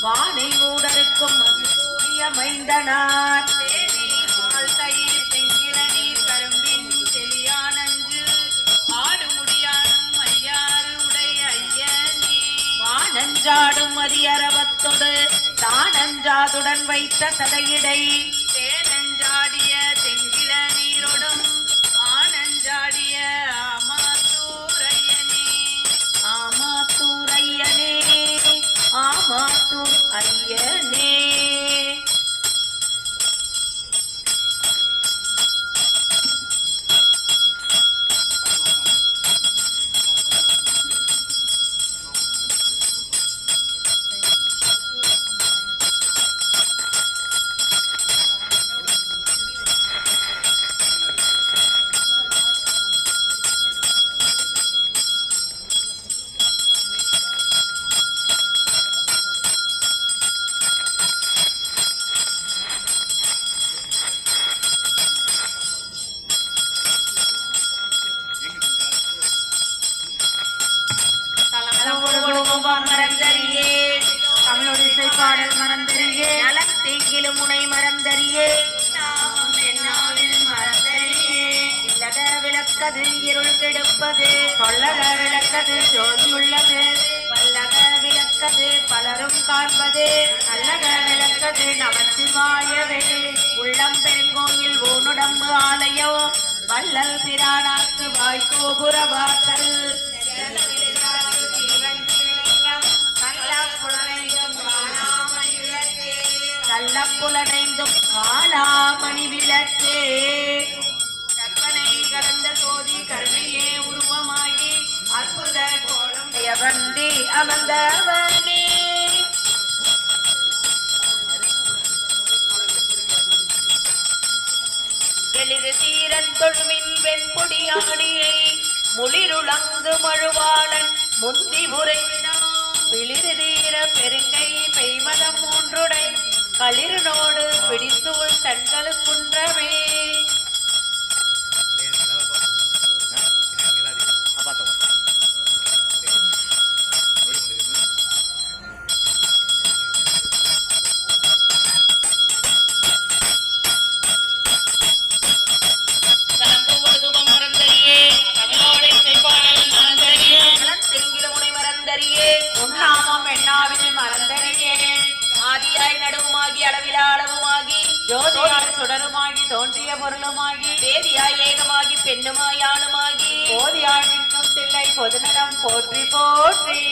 வானை ஊடருக்கும் சூரிய மைந்தனார் தேனி பால் தயிர் தெங்கில நீர் கரும்பின் செலியானஞ்சு. ஆடு முடியானும் ஐயாறு உடைய ஐயனி. வானஞ்சாடும் மதியரவத்தொடு தானஞ்சாதுடன் வைத்த சடையிடை ஆமாத்தூர் ஐயனே மறந்தறியே. தமிழோடு இசைப்பாடல் மறந்தறியே. நலத்தீங்கிலும் முனை மறந்தறியே. இல்லக விளக்கது இருள் கெடுப்பது. சொல்லக விளக்கது ஜோதியுள்ளது. வல்லக விளக்கது பலரும் காண்பது. நல்லக விளக்கது நமச்சிவாயவே உள்ளம் பெருங்கோயில் ஊனுடம்பு ஆலயோ வள்ளல் பிரானாக்கு வாய்க்கோபுர வாசல். கள்ளப்புலனைந்தும் காளாமணி விளக்கே. கற்பனை கடந்த சோதி கருணையே உருவமாகி அற்புத கோலம் வந்தி அமர்ந்தவனே. எளிது தீரன் தொழுமின் வெண்பொடியாடியை முளிருளங்கு மழுவாளன் முந்தி முறையிடம் பிளிரு தீர பெருங்கை பெய்மதம் களிரனோடு பிடித்தூள் கண்களுக்குன்றமே கலம்புவடுதுவம் ஜோதியாய் சுடருமாகி தோன்றிய பொருளுமாகி வேதியாய் ஏகமாகி பெண்ணுமாய் ஆணுமாகி போதியாய் நிற்கும் தில்லை பொதுநலம் போற்றி போற்றி.